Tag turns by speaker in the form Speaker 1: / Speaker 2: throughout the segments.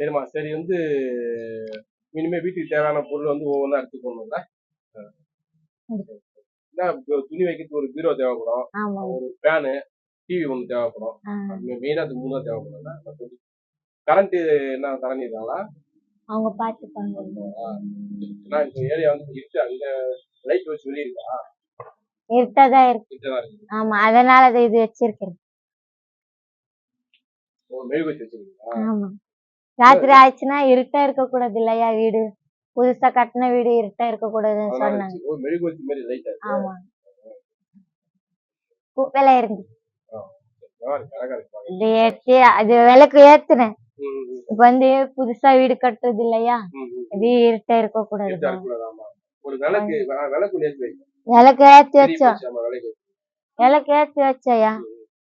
Speaker 1: சரிம்மா சரி வந்து இனிமே வீட்டுக்கு தேவையான பொருள் வந்து ஒவ்வொன்றா எடுத்து போடணும்ல என்ன இப்ப துணி வைக்கிறதுக்கு ஒரு பீரோ தேவைப்படும். ஒரு ஃபேனு டிவி ஒன்று தேவைப்படும். மெயினாக அது மூணு தான் மற்றபடி கரண்ட் என்ன கரண்ட் இருக்காங்களா
Speaker 2: அவங்க பாத்துப்பாங்க.
Speaker 1: ஏன்னா இந்த ஏரியா வந்து இருக்கு அங்க லைட் வச்சு வெளியே இருக்கா.
Speaker 2: இருட்டதான் இருக்கு. ஆமா அதனால அதை இது வச்சிருக்கிறேன்
Speaker 1: ஒரு மெழுகு வச்சு வச்சிருக்கீங்களா
Speaker 2: ராத்திரி ஆயிடுச்சுன்னா இருட்டா இருக்க கூடாது இல்லையா வீடு? புதுசா கட்டின வீடு இருட்டா இருக்க கூடாதுன்னு சொன்னாங்க. ஆமா. விலை இது ஏத்தி அது விளக்கு ஏத்துனேன். இப்ப வந்து புதுசா வீடு கட்டுறது இல்லையா. இது இருட்டா இருக்க கூடாது
Speaker 1: விளக்கு
Speaker 2: ஏத்தி வச்சோம்.
Speaker 1: விளக்கு
Speaker 2: ஏத்தி வச்சோயா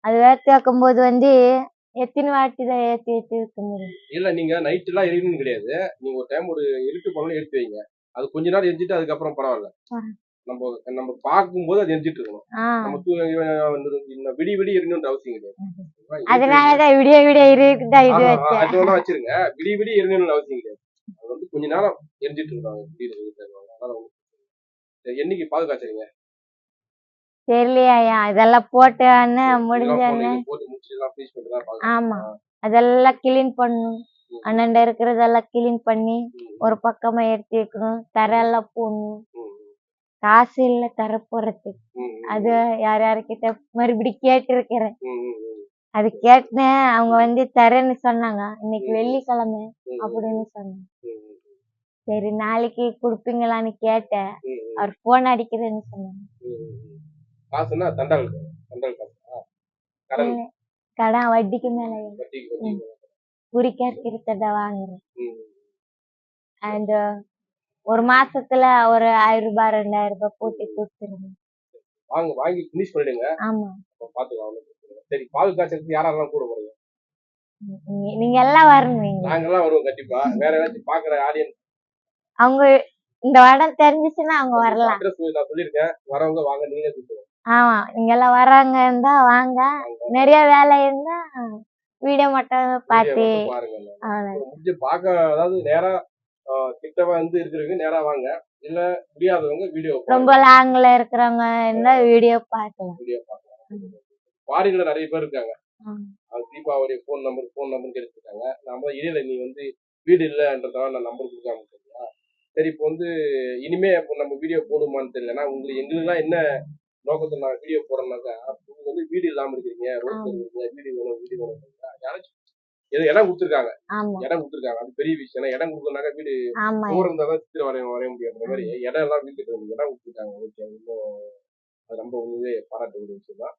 Speaker 2: அது ஏத்தி வைக்கும் போது வந்து எத்தனை வாட்டி தான் ஏத்தி ஏத்தி வைக்க முடியும்
Speaker 1: இல்ல நீங்க நைட் எல்லாம் எரியணும்னு கிடையாது. நீங்க ஒரு டைம் ஒரு இருட்டு பண்ணணும் எடுத்து வைங்க. அது கொஞ்ச நேரம் எரிஞ்சிட்டு அதுக்கப்புறம் பரவாயில்ல. நம்ம நம்ம பார்க்கும்போது அது எரிஞ்சிட்டு இருக்கணும். நம்ம தூ- வந்து இன்னும் விடி விடி எரியணும்னு அவசியம் கிடையாது.
Speaker 2: அதனாலதான் விடிய விடிய இருக்குதா இது
Speaker 1: ஆமா,
Speaker 2: வச்சேன்.
Speaker 1: அது வேணா வச்சிருங்க. விடி விடி எரியணும்னு அவசியம் கிடையாது. அது வந்து கொஞ்ச நேரம் எரிஞ்சிட்டு இருக்காங்க. அதனால என்னைக்கு பாதுகாச்சுறீங்க
Speaker 2: தெரியலையா இதெல்லாம் போட்டு
Speaker 1: தான் பாதுகாக்கணும்.
Speaker 2: ஆமா. அதெல்லாம் கிளீன் பண்ணணும் அண்ணன்ட இருக்கிறதெல்லாம் கிளீன் பண்ணி ஒரு பக்கமா எடுத்து வைக்கணும். தரெல்லாம் போடணும். காசு இல்ல தர போறதுக்கு. அது யார் யார்கிட்ட மறுபடியும் கேட்டு இருக்கிறேன்
Speaker 1: ம், ம், ம்,
Speaker 2: அது கேட்டேன். அவங்க வந்து தரேன்னு சொன்னாங்க. இன்னைக்கு வெள்ளிக்கிழமை அப்படின்னு சொன்னாங்க. சரி நாளைக்கு கொடுப்பீங்களான்னு கேட்டேன். அவர் போன் அடிக்கிறேன்னு சொன்னாங்க.
Speaker 1: காசுன்னா தண்டால் தண்டால் காசா. கடன்.
Speaker 2: கடன் வட்டிக்கு மேல
Speaker 1: வட்டிக்கு
Speaker 2: குறிக்கிறத வாங்குறேன். அண்ட் ஒரு மாசத்துல ஒரு ஆயிரம் ரூபாய் ரெண்டாயிரம் ரூபாய் போட்டு கொடுத்துருங்க.
Speaker 1: வாங்க வாங்கி ஃபினிஷ் பண்ணிடுங்க.
Speaker 2: ஆமா.
Speaker 1: பாத்துக்கலாம். சரி பால் காய்ச்சலுக்கு யாரெல்லாம் கூட போறீங்க
Speaker 2: நீங்க எல்லாம் வரணும் நீங்க
Speaker 1: நாங்கெல்லாம் வருவோம் கண்டிப்பா. வேற ஏதாச்சும் பாக்குற ஆடியன்ஸ்
Speaker 2: அவங்க இந்த இடம் தெரிஞ்சுச்சுன்னா அவங்க வரலாம்.
Speaker 1: நான் சொல்லியிருக்கேன். வரவங்க வாங்க நீங்களே கூப்பிடுங்க
Speaker 2: ஆமா நீங்க எல்லாம் வர்றாங்க இருந்தா வாங்க. நிறைய வேலை இருந்தா வீடியோ மட்டும் பார்த்து.
Speaker 1: முடிஞ்சு பார்க்க அதாவது நேரா கிட்டவா வந்து இருக்கிறவங்க நேரா வாங்க. இல்ல முடியாதவங்க வீடியோ
Speaker 2: ரொம்ப லாங்ல இருக்கிறவங்க இருந்தா வீடியோ பார்க்கலாம்.
Speaker 1: வீடியோ பார்க்கலாம். ஃபாரின்ல நிறைய பேர் இருக்காங்க. Deepavali phone number phone number எடுத்துருக்காங்க நம்ம இடையில நீ வந்து வீடு இல்லைன்றதால நான் நம்பர் கொடுக்காம சரியா சரி இப்போ வந்து இனிமே நம்ம வீடியோ போடுமான்னு தெரியல ஏன்னா உங்களுக்கு எங்களுக்குலாம் என்ன நோக்கத்தில் நான் வீடியோ போடுறேன்னாக்கா வந்து வீடு இல்லாம இருக்கிறீங்க ரோட்ல இருக்கீங்க வீடு வேணும் வீடு வேணும் யாராச்சும் இடம் கொடுத்துருக்காங்க. இடம் கொடுத்துருக்காங்க. அது பெரிய விஷயம். ஏன்னா இடம் கொடுக்கறனாக்கா வீடு
Speaker 2: ஆமா.
Speaker 1: தூரம் இருந்தால் தான் சித்திரை வரைய வரைய அந்த மாதிரி இடம் எல்லாம் வீட்டுக்கு இடம் கொடுத்துருக்காங்க. ஓகே இன்னும் அது ரொம்ப உண்மையே பாராட்டக்கூடிய விஷயம் தான்.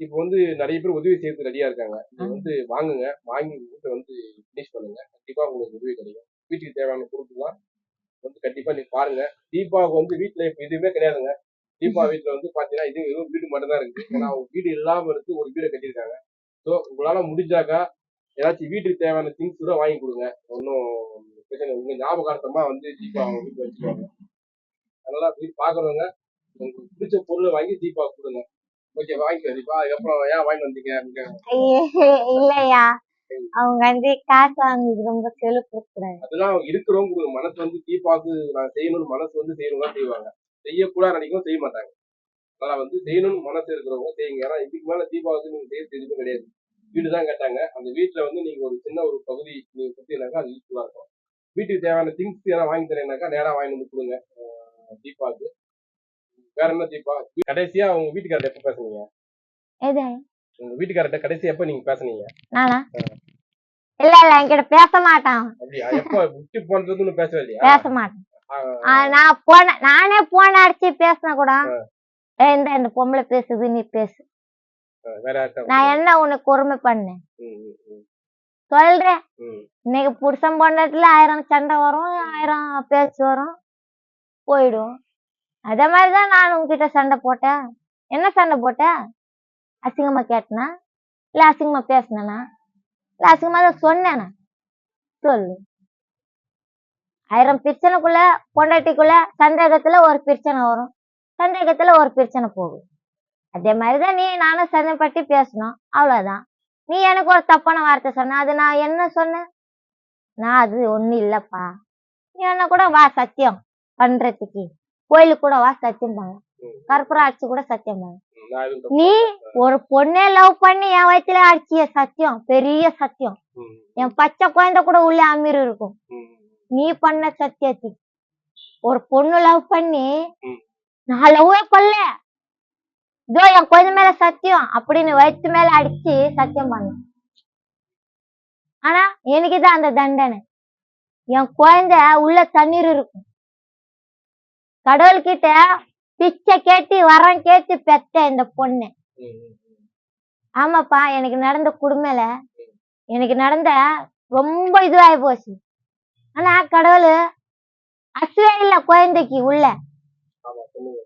Speaker 1: இப்போ வந்து நிறைய பேர் உதவி செய்யறதுக்கு ரெடியா இருக்காங்க. நீங்க வந்து வாங்குங்க. வாங்கி வீட்டை வந்து ஃபினிஷ் பண்ணுங்க. கண்டிப்பா உங்களுக்கு உதவி கிடைக்கும். வீட்டுக்கு தேவையான பொருட்கள்லாம் வந்து கண்டிப்பா நீங்க பாருங்க. தீபாவுக்கு வந்து வீட்டுல இப்ப எதுவுமே கிடையாதுங்க. தீபா வீட்டுல வந்து பாத்தீங்கன்னா இது வெறும் வீடு மட்டும் தான் இருக்கு ஏன்னா அவங்க வீடு இல்லாம இருக்கு ஒரு வீடை கட்டியிருக்காங்க. ஸோ உங்களால முடிஞ்சாக்கா ஏதாச்சும் வீட்டுக்கு தேவையான திங்ஸ் கூட வாங்கி கொடுங்க. ஒன்றும் பிரச்சனை. உங்க ஞாபகார்த்தமா வந்து தீபா அவங்க வீட்டுல வச்சுக்கோங்க அதனால வீடு பாக்குறவங்க உங்களுக்கு பிடிச்ச பொருளை வாங்கி தீபா கொடுங்க. ஓகே வாங்கிக்கோ தீபா. அதுக்கப்புறம் ஏன் வாங்கி வந்தீங்க
Speaker 2: இல்லையா? அவங்க வந்து காசு வாங்குறது ரொம்ப செலவு
Speaker 1: அதெல்லாம் இருக்கிறவங்க மனசு வந்து தீபாவுக்கு நான் செய்யணும்னு மனசு வந்து தான் செய்வாங்க. செய்யக்கூடாது நினைக்கவும் செய்ய மாட்டாங்க. அதனால வந்து செய்யணும்னு மனசு இருக்கிறவங்க செய்யுங்க. ஏன்னா இதுக்கு மேல தீபாவுக்கு நீங்க செய்யறது எதுவுமே கிடையாது. வீடு தான் கேட்டாங்க. அந்த வீட்டுல வந்து நீங்க ஒரு சின்ன ஒரு பகுதி நீங்க கொடுத்தீங்கன்னாக்கா அது யூஸ்ஃபுல்லா இருக்கும். வீட்டுக்கு தேவையான திங்ஸ் ஏதாவது வாங்கி தரேன்னாக்கா நேரா வாங்கி வந்து கொடுங்க. தீபாவுக்கு வேற என்ன தீபா? கடைசியா உங்க வீட்டுக்காரர் எப்ப பேசுனீங்க? உங்க வீட்டுக்காரர்கிட்ட கடைசியா எப்ப நீங்க பேசுனீங்க?
Speaker 2: இல்ல இல்ல என்கிட்ட பேச மாட்டான்.
Speaker 1: அப்படியா? எப்ப விட்டு போனதுன்னு பேசவே இல்லையா?
Speaker 2: பேச மாட்டான். நான் போன நானே போன் அடிச்சு பேசினா கூட இந்த இந்த பொம்பளை பேசுது நீ பேசு. நான் என்ன உனக்கு பொறுமை பண்ணேன்? சொல்றேன். இன்னைக்கு புருஷன் பொண்டாட்டில ஆயிரம் சண்டை வரும் ஆயிரம் பேச்சு வரும் போயிடும். அதே மாதிரிதான் நான் உங்ககிட்ட சண்டை போட்டேன். என்ன சண்டை போட்டேன்? அசிங்கமா கேட்டனா? இல்ல அசிங்கமா பேசினேனா? இல்ல அசிங்கமா தான் சொன்னேனா? சொல்லு. ஆயிரம் பிரச்சனைக்குள்ள பொண்டாட்டிக்குள்ள சந்தேகத்துல ஒரு பிரச்சனை வரும். சந்தேகத்துல ஒரு பிரச்சனை போகும். அதே மாதிரிதான் நீ நானும் சந்தேகப்பட்டு பேசணும். அவ்வளவுதான். நீ எனக்கு ஒரு தப்பான வார்த்தை சொன்ன அது நான் என்ன சொன்னேன்? நான் அது ஒண்ணும் இல்லப்பா. நீ என்ன கூட வா சத்தியம் பண்றதுக்கு. கோயிலுக்கு கூட வா சத்தியம் பண்ண. கற்பூரம் அடிச்சு கூட சத்தியம் பண்ண. நீ ஒரு பொண்ணே லவ் பண்ணி என் வயித்துல அடிச்சிய சத்தியம் பெரிய சத்தியம். என் பச்சை குழந்தை கூட உள்ள அமீர் இருக்கும். நீ பண்ண சத்தியத்துக்கு ஒரு பொண்ணு லவ் பண்ணி. நான் லவ்வே கொல்ல. இதோ என் குழந்தை மேல சத்தியம் அப்படின்னு வயிற்று மேல அடிச்சு சத்தியம் பண்ண. ஆனா எனக்குதான் அந்த தண்டனை. என் குழந்தை உள்ள தண்ணீர் இருக்கும். கடவுள்கிட்ட பிச்சை கேட்டு வரம் கேட்டு பெத்த இந்த பொண்ணு. ஆமாப்பா எனக்கு நடந்த குடும்பல எனக்கு நடந்த ரொம்ப இதுவாகி போச்சு. ஆனா கடவுள் அசுவே இல்ல குழந்தைக்கு உள்ள.
Speaker 1: ஆமா சொல்லுங்க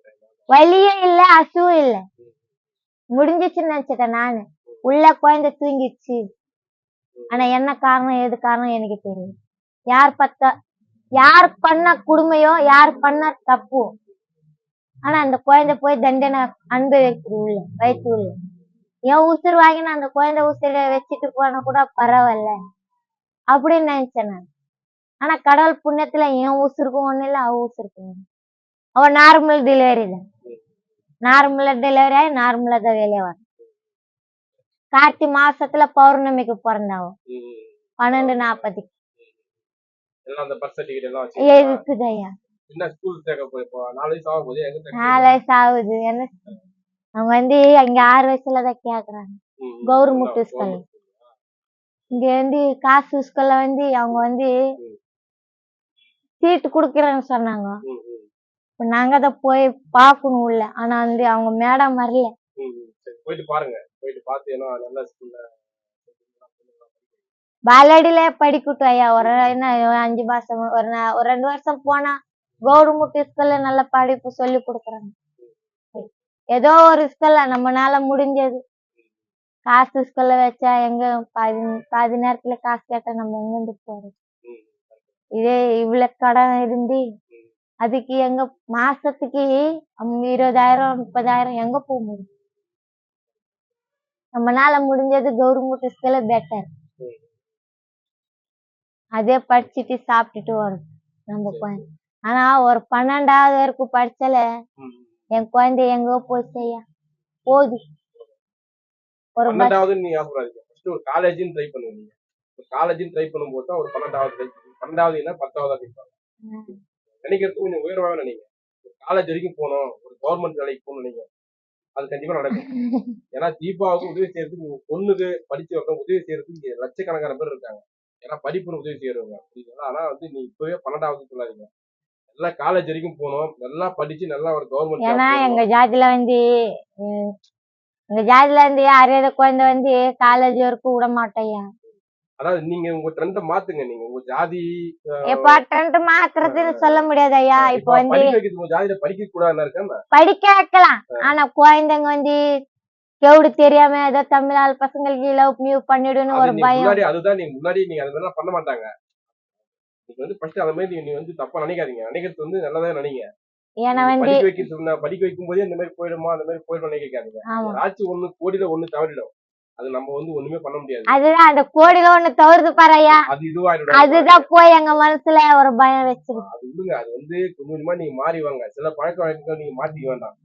Speaker 2: வலியே இல்ல அசுவும் இல்ல. முடிஞ்சிச்சுன்னு நினைச்சிட்டேன் நானு. உள்ள குழந்தை தூங்கிடுச்சு. ஆனா என்ன காரணம் ஏது காரணம் எனக்கு தெரியும் யார் பத்த யார் பண்ண கொடுமையோ யார் பண்ண தப்பு. ஆனா அந்த குழந்தை போய் தண்டனை அனுபவிக்குது உள்ள வயிற்று உள்ள. என் உசுர் வாங்கின அந்த குழந்தை உசுர வச்சுட்டு போனா கூட பரவாயில்ல. அப்படின்னு நினைச்சேன் நான். ஆனா கடவுள் புண்ணியத்துல என் உசுருக்கும் ஒண்ணு இல்ல அவ உசுருக்கும் ஒண்ணு அவ நார்மல் டெலிவரி தான். நார்மலா டெலிவரி ஆகி நார்மலா தான் வெளியே வர கார்த்தி மாசத்துல பௌர்ணமிக்கு பிறந்தாவ
Speaker 1: ம், ம்.
Speaker 2: பன்னெண்டு நாற்பதுக்கு
Speaker 1: எல்லாம் அந்த பர்த் சர்டிபிகேட் எல்லாம் வச்சு
Speaker 2: இருக்குது ஐயா.
Speaker 1: என்ன ஸ்கூல் சேர்க்க போய் இப்போ நாலு வயசு
Speaker 2: ஆகுது என்ன? அவங்க வந்து அங்க ஆறு வயசுல தான் கேக்குறாங்க. Government school. இங்க வந்து காசு ஸ்கூல்ல வந்து அவங்க வந்து. சீட்டு குடுக்கறேன்னு சொன்னாங்க. நாங்க தான் போய் பார்க்கணும் உள்ள ஆனா வந்து அவங்க மேடம் வரல.
Speaker 1: போயிட்டு பாருங்க. போயிட்டு பார்த்து நல்ல ஸ்கூல்ல
Speaker 2: பாலடியில படிக்கட்டும் ஐயா. ஒரு என்ன அஞ்சு மாசம் ஒரு ஒரு ரெண்டு வருஷம் போனா கவர்மெண்ட் ஸ்கூல்ல நல்ல படிப்பு சொல்லி கொடுக்குறாங்க. ஏதோ ஒரு ஸ்கூல்ல நம்மனால முடிஞ்சது. காசு ஸ்கூல்ல வச்சா எங்க பாதி பாதி நேரத்துல காசு கேட்டா நம்ம எங்க இருந்து போறது. இதே இவ்வளவு கடன் இருந்து அதுக்கு எங்க மாசத்துக்கு இருபதாயிரம் முப்பதாயிரம் எங்க போக முடியும்? நம்மனால முடிஞ்சது கவர்மெண்ட் ஸ்கூல்ல பெட்டர். அதே படிச்சுட்டு சாப்பிட்டுட்டு வரும் நம்ம குழந்தை. ஆனா ஒரு பன்னெண்டாவது வரைக்கும் படிச்சல. என் குழந்தை எங்கோ போச்சு ஐயா போகுது. ஒரு
Speaker 1: பன்னெண்டாவது நீங்க ஆசைப்படாதீங்க ஃபர்ஸ்ட் ஒரு காலேஜ்னு ட்ரை பண்ணுங்க நீங்க. ஒரு காலேஜ்னு ட்ரை பண்ணும்போது தான் ஒரு பன்னெண்டாவது பண்ணுங்க. பன்னெண்டாவது என்ன பத்தாவது ட்ரை நினைக்கிறது கொஞ்சம் உயர்வாக நினைங்க. காலேஜ் வரைக்கும் போகணும் ஒரு கவர்மெண்ட் வேலைக்கு போகணும் நீங்க அது கண்டிப்பா நடக்கும். ஏன்னா தீபாவுக்கு உதவி செய்யறதுக்கு பொண்ணுக்கு படிச்சு வைக்க உதவி செய்யறதுக்கு இங்க லட்சக்கணக்கான பேர் இருக்காங்க. ஏன்னா படிப்புன்னு உதவி செய்யறவங்க புரியுதுங்களா? ஆனா வந்து நீ இப்பவே பன்னெண்டாவது சொல்லாதீங்க. நல்லா காலேஜ் வரைக்கும் போகணும் நல்லா படிச்சு நல்லா ஒரு கவர்மெண்ட்
Speaker 2: ஏன்னா எங்க ஜாதியில வந்து எங்க ஜாதியில வந்து அறியாத குழந்தை வந்து காலேஜ் வரைக்கும் விட மாட்டேயா
Speaker 1: அதாவது நீங்க உங்க ட்ரெண்டை மாத்துங்க. நீங்க உங்க ஜாதி
Speaker 2: இப்ப ட்ரெண்ட் மாத்துறதுன்னு சொல்ல முடியாது ஐயா. இப்ப வந்து
Speaker 1: உங்க ஜாதியில படிக்க கூடாதுன்னு இருக்கா
Speaker 2: படிக்க வைக்கலாம் ஆனா குழந்தைங்க வந்து கெவுடு தெரியாம ஏதோ தமிழ் பசங்களுக்கு லவ் மியூ பண்ணிடுன்னு
Speaker 1: அது
Speaker 2: ஒரு பயம்.
Speaker 1: அதுதான் நீங்க முன்னாடி நீங்க அது மாதிரிலாம் பண்ண மாட்டாங்க. நீங்க வந்து ஃபர்ஸ்ட் அந்த மாதிரி நீங்க வந்து தப்பா நினைக்காதீங்க. நினைக்கிறது வந்து நல்லதா நினைங்க.
Speaker 2: ஏன்னா வந்து
Speaker 1: படிக்க வைக்க சொன்ன படிக்க வைக்கும் போதே இந்த மாதிரி போயிடுமா அந்த மாதிரி போயிடும் நினைக்காதீங்க. ஏதாச்சும் ஒண்ணு கோடியில ஒண்ணு தவறிடும். அது நம்ம வந்து ஒண்ணுமே பண்ண முடியாது.
Speaker 2: அதுதான் அந்த கோடியில ஒண்ணு தவறுது பாரு ஐயா
Speaker 1: அது இதுவாயிடும்
Speaker 2: அதுதான் போய் எங்க மனசுல ஒரு பயம் வச்சிருக்கு.
Speaker 1: அது விடுங்க அது வந்து கொஞ்சம் கொஞ்சமா நீங்க மாறி வாங்க. சில பழக்க வழக்கங்கள் நீங்க மாத்திக்க வேண்டாம்.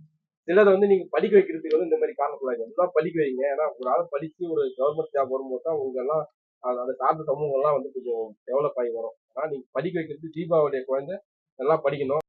Speaker 1: சிலதை வந்து நீங்க படிக்க வைக்கிறதுக்கு வந்து இந்த மாதிரி சொல்லாதீங்க எல்லாம் படிக்க வைங்க. ஏன்னா ஒரு ஆள் படிச்சு ஒரு கவர்மெண்ட் ஜாப் வரும்போது தான் உங்க எல்லாம் அதை சார்ந்த சமூகம் எல்லாம் வந்து கொஞ்சம் டெவலப் ஆகி வரும். ஆனா நீங்க படிக்க வைக்கிறது தீபாவளிய குழந்தை நல்லா படிக்கணும்.